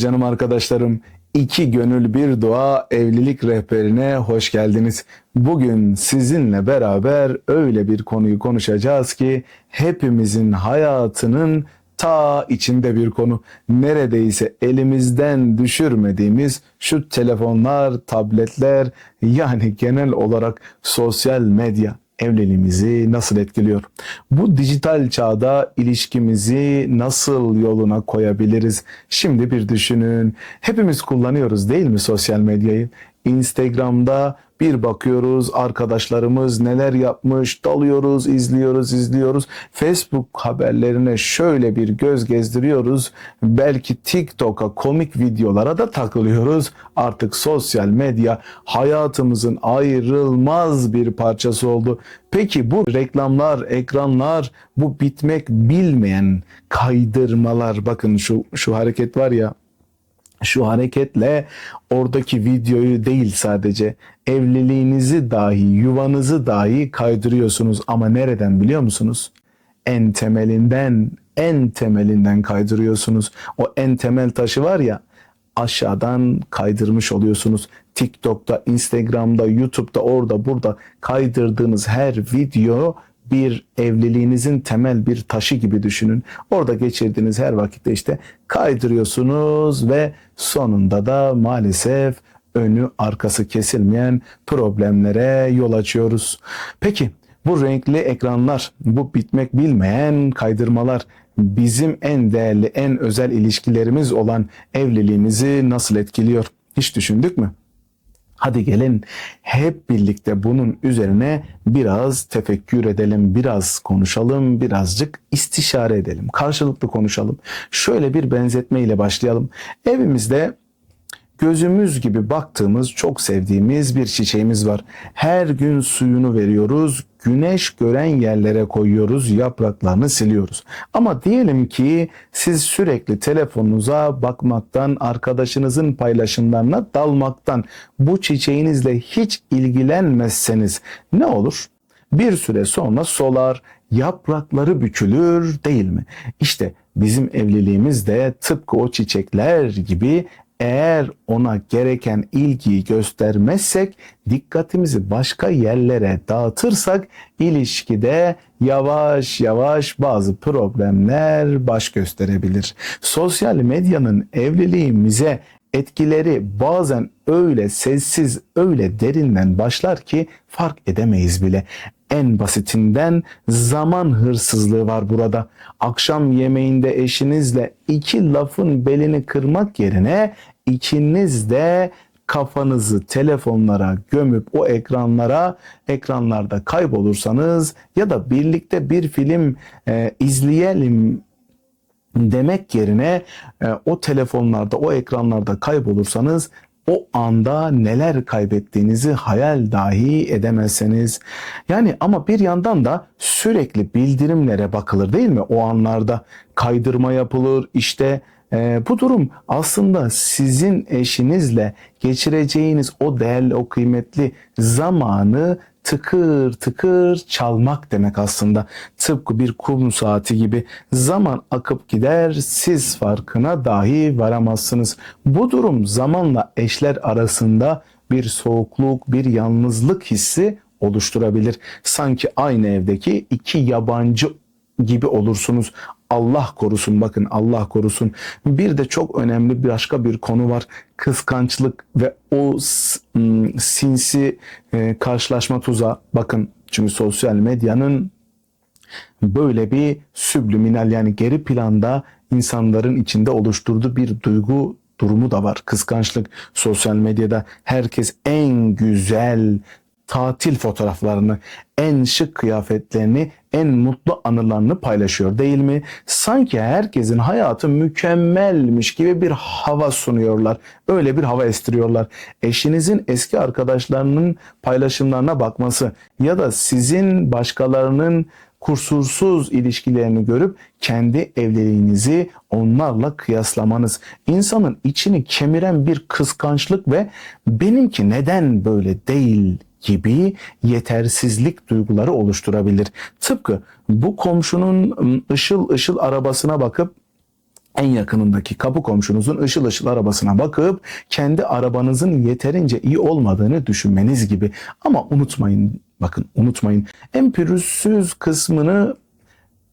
Canım arkadaşlarım. İki gönül bir dua evlilik rehberine hoş geldiniz. Bugün sizinle beraber öyle bir konuyu konuşacağız ki hepimizin hayatının ta içinde bir konu. Neredeyse elimizden düşürmediğimiz şu telefonlar, tabletler yani genel olarak sosyal medya evliliğimizi nasıl etkiliyor? Bu dijital çağda ilişkimizi nasıl yoluna koyabiliriz? Şimdi bir düşünün. Hepimiz kullanıyoruz değil mi sosyal medyayı? Instagram'da bir bakıyoruz arkadaşlarımız neler yapmış dalıyoruz izliyoruz izliyoruz. Facebook haberlerine şöyle bir göz gezdiriyoruz. Belki TikTok'a komik videolara da takılıyoruz. Artık sosyal medya hayatımızın ayrılmaz bir parçası oldu. Peki bu reklamlar ekranlar bu bitmek bilmeyen kaydırmalar bakın şu şu hareket var ya şu hareketle oradaki videoyu değil sadece evliliğinizi dahi yuvanızı dahi kaydırıyorsunuz ama nereden biliyor musunuz? En temelinden en temelinden kaydırıyorsunuz. O en temel taşı var ya aşağıdan kaydırmış oluyorsunuz. TikTok'ta, Instagram'da, YouTube'da, orada, burada kaydırdığınız her video bir evliliğinizin temel bir taşı gibi düşünün. Orada geçirdiğiniz her vakitte işte kaydırıyorsunuz ve sonunda da maalesef önü arkası kesilmeyen problemlere yol açıyoruz. Peki bu renkli ekranlar, bu bitmek bilmeyen kaydırmalar bizim en değerli, en özel ilişkilerimiz olan evliliğimizi nasıl etkiliyor? Hiç düşündük mü? Hadi gelin hep birlikte bunun üzerine biraz tefekkür edelim, biraz konuşalım, birazcık istişare edelim, karşılıklı konuşalım. Şöyle bir benzetme ile başlayalım. Evimizde gözümüz gibi baktığımız, çok sevdiğimiz bir çiçeğimiz var. Her gün suyunu veriyoruz, güneş gören yerlere koyuyoruz, yapraklarını siliyoruz. Ama diyelim ki siz sürekli telefonunuza bakmaktan, arkadaşınızın paylaşımlarına dalmaktan, bu çiçeğinizle hiç ilgilenmezseniz ne olur? Bir süre sonra solar, yaprakları bükülür değil mi? İşte bizim evliliğimiz de tıpkı o çiçekler gibi eğer ona gereken ilgiyi göstermezsek, dikkatimizi başka yerlere dağıtırsak ilişkide yavaş yavaş bazı problemler baş gösterebilir. Sosyal medyanın evliliğimize etkileri bazen öyle sessiz, öyle derinden başlar ki fark edemeyiz bile. En basitinden zaman hırsızlığı var burada. Akşam yemeğinde eşinizle iki lafın belini kırmak yerine ikiniz de kafanızı telefonlara gömüp o ekranlara ekranlarda kaybolursanız ya da birlikte bir film e, izleyelim demek yerine e, o telefonlarda, o ekranlarda kaybolursanız o anda neler kaybettiğinizi hayal dahi edemezseniz. Yani ama bir yandan da sürekli bildirimlere bakılır değil mi? O anlarda kaydırma yapılır. İşte e, bu durum aslında sizin eşinizle geçireceğiniz o değerli, o kıymetli zamanı tıkır tıkır çalmak demek aslında. Tıpkı bir kum saati gibi zaman akıp gider siz farkına dahi varamazsınız. Bu durum zamanla eşler arasında bir soğukluk, bir yalnızlık hissi oluşturabilir. Sanki aynı evdeki iki yabancı gibi olursunuz. Allah korusun bakın Allah korusun. Bir de çok önemli bir başka bir konu var. Kıskançlık ve o sinsi e, karşılaşma tuzağı. Bakın çünkü sosyal medyanın böyle bir subliminal yani geri planda insanların içinde oluşturduğu bir duygu durumu da var. Kıskançlık sosyal medyada herkes en güzel tatil fotoğraflarını, en şık kıyafetlerini, en mutlu anılarını paylaşıyor değil mi? Sanki herkesin hayatı mükemmelmiş gibi bir hava sunuyorlar. Öyle bir hava estiriyorlar. Eşinizin eski arkadaşlarının paylaşımlarına bakması ya da sizin başkalarının kusursuz ilişkilerini görüp kendi evliliğinizi onlarla kıyaslamanız. insanın içini kemiren bir kıskançlık ve benimki neden böyle değil gibi yetersizlik duyguları oluşturabilir. Tıpkı bu komşunun ışıl ışıl arabasına bakıp en yakınındaki kapı komşunuzun ışıl ışıl arabasına bakıp kendi arabanızın yeterince iyi olmadığını düşünmeniz gibi. Ama unutmayın, bakın unutmayın en pürüzsüz kısmını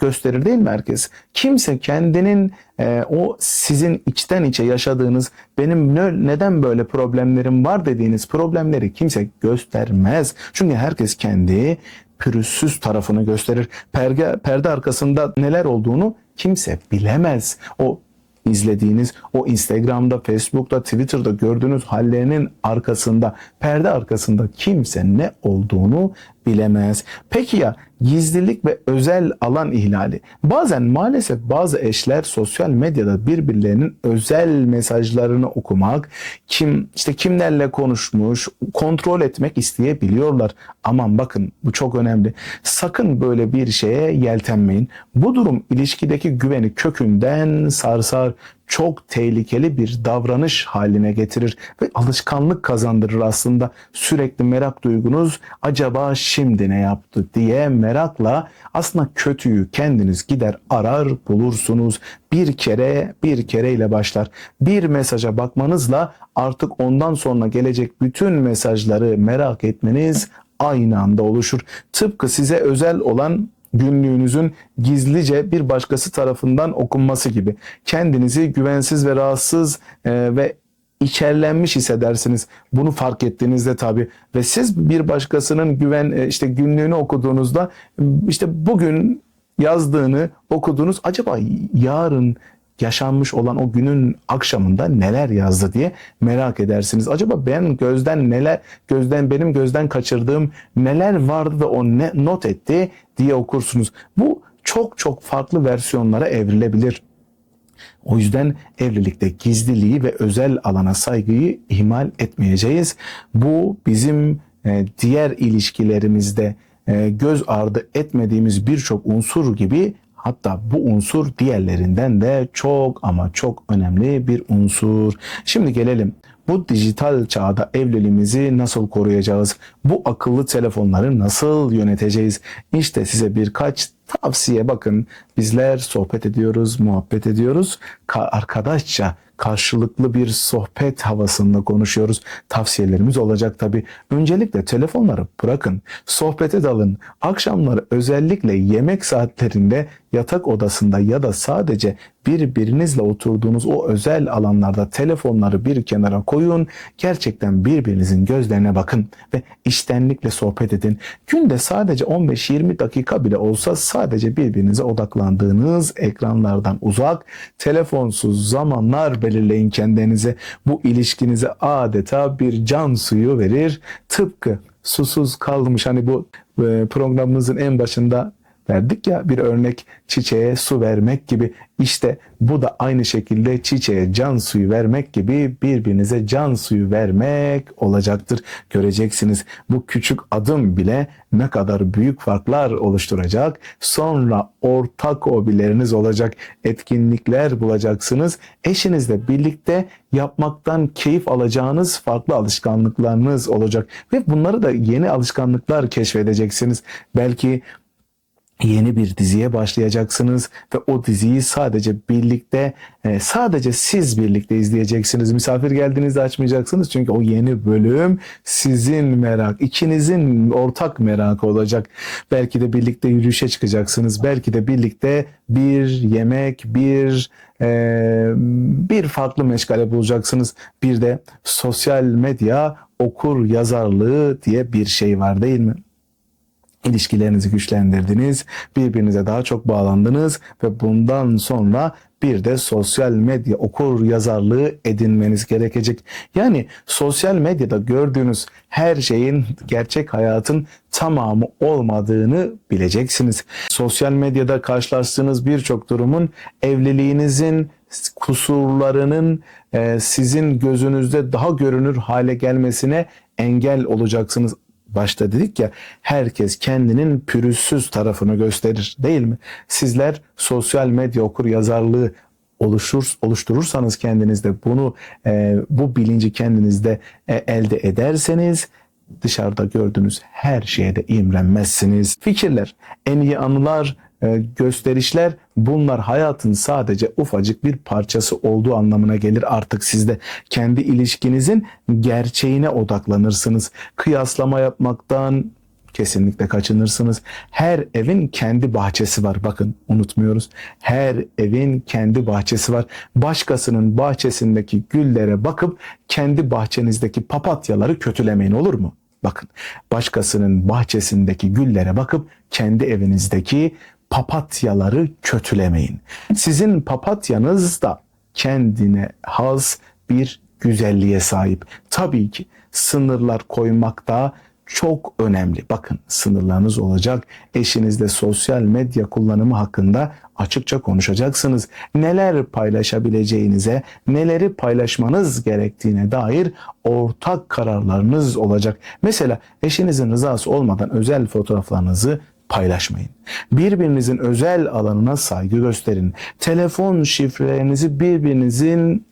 gösterir değil mi herkes? Kimse kendinin e, o sizin içten içe yaşadığınız benim ne, neden böyle problemlerim var dediğiniz problemleri kimse göstermez. Çünkü herkes kendi pürüzsüz tarafını gösterir. Perde, perde arkasında neler olduğunu kimse bilemez. O izlediğiniz o Instagram'da, Facebook'ta, Twitter'da gördüğünüz hallerinin arkasında, perde arkasında kimse ne olduğunu bilemez. Peki ya gizlilik ve özel alan ihlali? Bazen maalesef bazı eşler sosyal medyada birbirlerinin özel mesajlarını okumak, kim işte kimlerle konuşmuş, kontrol etmek isteyebiliyorlar. Aman bakın bu çok önemli. Sakın böyle bir şeye yeltenmeyin. Bu durum ilişkideki güveni kökünden sarsar çok tehlikeli bir davranış haline getirir ve alışkanlık kazandırır aslında. Sürekli merak duygunuz acaba şimdi ne yaptı diye merakla aslında kötüyü kendiniz gider arar bulursunuz. Bir kere bir kereyle başlar. Bir mesaja bakmanızla artık ondan sonra gelecek bütün mesajları merak etmeniz aynı anda oluşur. Tıpkı size özel olan günlüğünüzün gizlice bir başkası tarafından okunması gibi. Kendinizi güvensiz ve rahatsız e, ve içerlenmiş hissedersiniz. Bunu fark ettiğinizde tabii ve siz bir başkasının güven e, işte günlüğünü okuduğunuzda işte bugün yazdığını okudunuz acaba yarın yaşanmış olan o günün akşamında neler yazdı diye merak edersiniz. Acaba ben gözden neler gözden benim gözden kaçırdığım neler vardı da o ne not etti diye okursunuz. Bu çok çok farklı versiyonlara evrilebilir. O yüzden evlilikte gizliliği ve özel alana saygıyı ihmal etmeyeceğiz. Bu bizim e, diğer ilişkilerimizde e, göz ardı etmediğimiz birçok unsur gibi Hatta bu unsur diğerlerinden de çok ama çok önemli bir unsur. Şimdi gelelim bu dijital çağda evliliğimizi nasıl koruyacağız? Bu akıllı telefonları nasıl yöneteceğiz? İşte size birkaç tavsiye bakın. Bizler sohbet ediyoruz, muhabbet ediyoruz. Ka arkadaşça karşılıklı bir sohbet havasında konuşuyoruz. Tavsiyelerimiz olacak tabi. Öncelikle telefonları bırakın. Sohbete dalın. Akşamları özellikle yemek saatlerinde yatak odasında ya da sadece birbirinizle oturduğunuz o özel alanlarda telefonları bir kenara koyun. Gerçekten birbirinizin gözlerine bakın ve iştenlikle sohbet edin. Günde sadece 15-20 dakika bile olsa sadece birbirinize odaklandığınız ekranlardan uzak, telefonsuz zamanlar belirleyin kendinize. Bu ilişkinize adeta bir can suyu verir. Tıpkı susuz kalmış hani bu e, programımızın en başında verdik ya bir örnek çiçeğe su vermek gibi işte bu da aynı şekilde çiçeğe can suyu vermek gibi birbirinize can suyu vermek olacaktır. Göreceksiniz bu küçük adım bile ne kadar büyük farklar oluşturacak. Sonra ortak hobileriniz olacak, etkinlikler bulacaksınız. Eşinizle birlikte yapmaktan keyif alacağınız farklı alışkanlıklarınız olacak ve bunları da yeni alışkanlıklar keşfedeceksiniz. Belki yeni bir diziye başlayacaksınız ve o diziyi sadece birlikte e, sadece siz birlikte izleyeceksiniz. Misafir geldiğinizde açmayacaksınız çünkü o yeni bölüm sizin merak, ikinizin ortak merakı olacak. Belki de birlikte yürüyüşe çıkacaksınız. Belki de birlikte bir yemek, bir e, bir farklı meşgale bulacaksınız. Bir de sosyal medya okur yazarlığı diye bir şey var değil mi? İlişkilerinizi güçlendirdiniz, birbirinize daha çok bağlandınız ve bundan sonra bir de sosyal medya okur yazarlığı edinmeniz gerekecek. Yani sosyal medyada gördüğünüz her şeyin gerçek hayatın tamamı olmadığını bileceksiniz. Sosyal medyada karşılaştığınız birçok durumun evliliğinizin kusurlarının e, sizin gözünüzde daha görünür hale gelmesine engel olacaksınız başta dedik ya herkes kendinin pürüzsüz tarafını gösterir değil mi? Sizler sosyal medya okur yazarlığı oluşur oluşturursanız kendinizde bunu e, bu bilinci kendinizde e, elde ederseniz dışarıda gördüğünüz her şeye de imrenmezsiniz. Fikirler, en iyi anılar gösterişler bunlar hayatın sadece ufacık bir parçası olduğu anlamına gelir artık sizde. Kendi ilişkinizin gerçeğine odaklanırsınız. Kıyaslama yapmaktan kesinlikle kaçınırsınız. Her evin kendi bahçesi var. Bakın unutmuyoruz. Her evin kendi bahçesi var. Başkasının bahçesindeki güllere bakıp kendi bahçenizdeki papatyaları kötülemeyin olur mu? Bakın başkasının bahçesindeki güllere bakıp kendi evinizdeki papatyaları kötülemeyin. Sizin papatyanız da kendine has bir güzelliğe sahip. Tabii ki sınırlar koymak da çok önemli. Bakın sınırlarınız olacak. Eşinizle sosyal medya kullanımı hakkında açıkça konuşacaksınız. Neler paylaşabileceğinize, neleri paylaşmanız gerektiğine dair ortak kararlarınız olacak. Mesela eşinizin rızası olmadan özel fotoğraflarınızı paylaşmayın. Birbirinizin özel alanına saygı gösterin. Telefon şifrelerinizi birbirinizin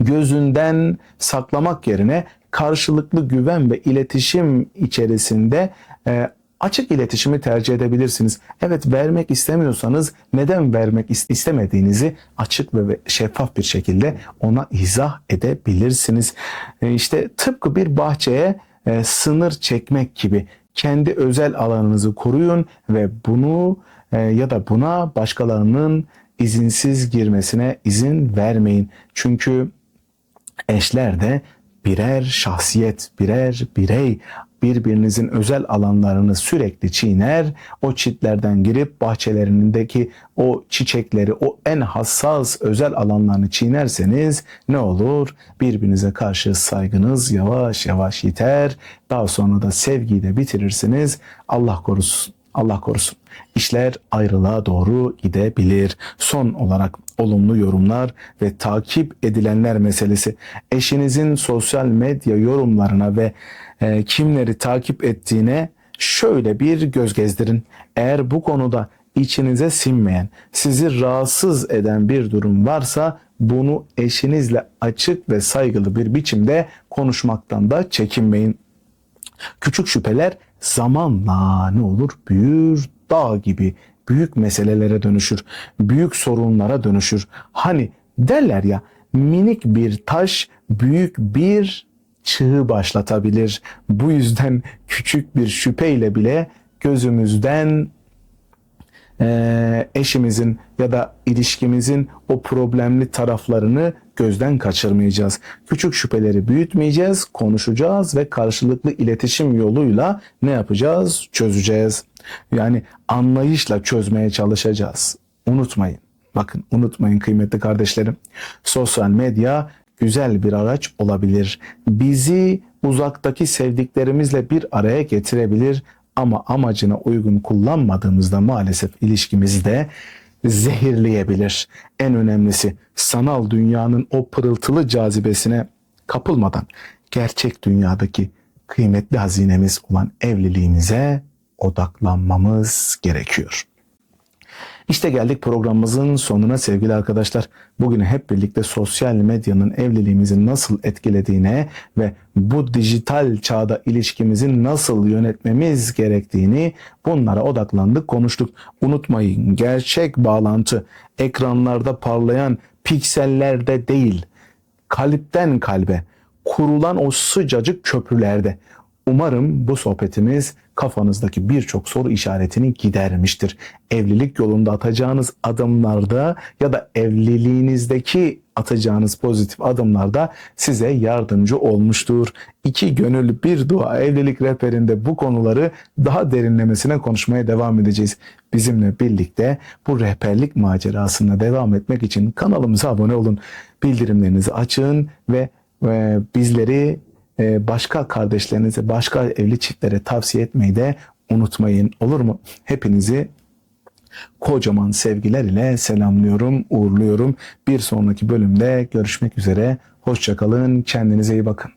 gözünden saklamak yerine karşılıklı güven ve iletişim içerisinde e, açık iletişimi tercih edebilirsiniz. Evet vermek istemiyorsanız neden vermek istemediğinizi açık ve şeffaf bir şekilde ona izah edebilirsiniz. E, işte tıpkı bir bahçeye e, sınır çekmek gibi kendi özel alanınızı koruyun ve bunu e, ya da buna başkalarının izinsiz girmesine izin vermeyin. Çünkü eşler de birer şahsiyet, birer birey birbirinizin özel alanlarını sürekli çiğner, o çitlerden girip bahçelerindeki o çiçekleri, o en hassas özel alanlarını çiğnerseniz ne olur? Birbirinize karşı saygınız yavaş yavaş yiter. Daha sonra da sevgiyi de bitirirsiniz. Allah korusun. Allah korusun. İşler ayrılığa doğru gidebilir. Son olarak olumlu yorumlar ve takip edilenler meselesi. Eşinizin sosyal medya yorumlarına ve e, kimleri takip ettiğine şöyle bir göz gezdirin. Eğer bu konuda içinize sinmeyen, sizi rahatsız eden bir durum varsa bunu eşinizle açık ve saygılı bir biçimde konuşmaktan da çekinmeyin. Küçük şüpheler zamanla ne olur? Büyür, dağ gibi büyük meselelere dönüşür. Büyük sorunlara dönüşür. Hani derler ya minik bir taş büyük bir çığı başlatabilir. Bu yüzden küçük bir şüpheyle bile gözümüzden e, eşimizin ya da ilişkimizin o problemli taraflarını gözden kaçırmayacağız. Küçük şüpheleri büyütmeyeceğiz, konuşacağız ve karşılıklı iletişim yoluyla ne yapacağız? Çözeceğiz. Yani anlayışla çözmeye çalışacağız. Unutmayın. Bakın unutmayın kıymetli kardeşlerim. Sosyal medya güzel bir araç olabilir. Bizi uzaktaki sevdiklerimizle bir araya getirebilir ama amacına uygun kullanmadığımızda maalesef ilişkimizi de zehirleyebilir. En önemlisi sanal dünyanın o pırıltılı cazibesine kapılmadan gerçek dünyadaki kıymetli hazinemiz olan evliliğimize odaklanmamız gerekiyor. İşte geldik programımızın sonuna sevgili arkadaşlar. Bugün hep birlikte sosyal medyanın evliliğimizi nasıl etkilediğine ve bu dijital çağda ilişkimizi nasıl yönetmemiz gerektiğini bunlara odaklandık, konuştuk. Unutmayın gerçek bağlantı ekranlarda parlayan piksellerde değil, kalpten kalbe kurulan o sıcacık köprülerde. Umarım bu sohbetimiz kafanızdaki birçok soru işaretini gidermiştir. Evlilik yolunda atacağınız adımlarda ya da evliliğinizdeki atacağınız pozitif adımlarda size yardımcı olmuştur. İki gönül bir dua evlilik rehberinde bu konuları daha derinlemesine konuşmaya devam edeceğiz. Bizimle birlikte bu rehberlik macerasına devam etmek için kanalımıza abone olun. Bildirimlerinizi açın ve, ve bizleri başka kardeşlerinize, başka evli çiftlere tavsiye etmeyi de unutmayın. Olur mu? Hepinizi kocaman sevgiler ile selamlıyorum, uğurluyorum. Bir sonraki bölümde görüşmek üzere. Hoşçakalın, kendinize iyi bakın.